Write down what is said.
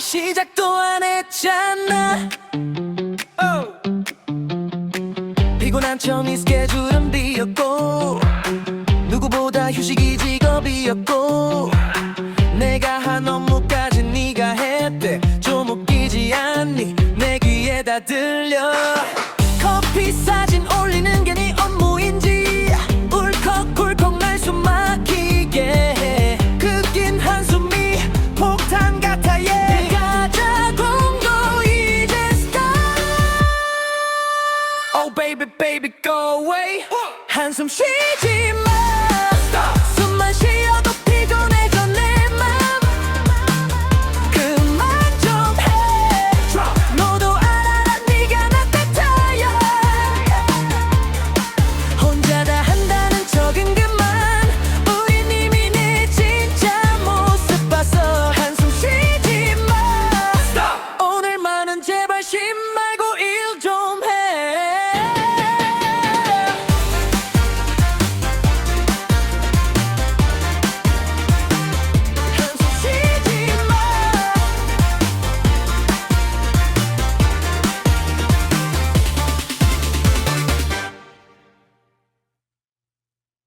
시작도 안 했잖아. Oh. 피곤한 처이 스케줄은 비었고 누구보다 휴식이 직업이었고 내가 한 업무까지 네가 했대. 좀 웃기지 않니? 내 귀에 다 들려. 커피 사진 올리는 게네 baby go away. 한숨 쉬지 마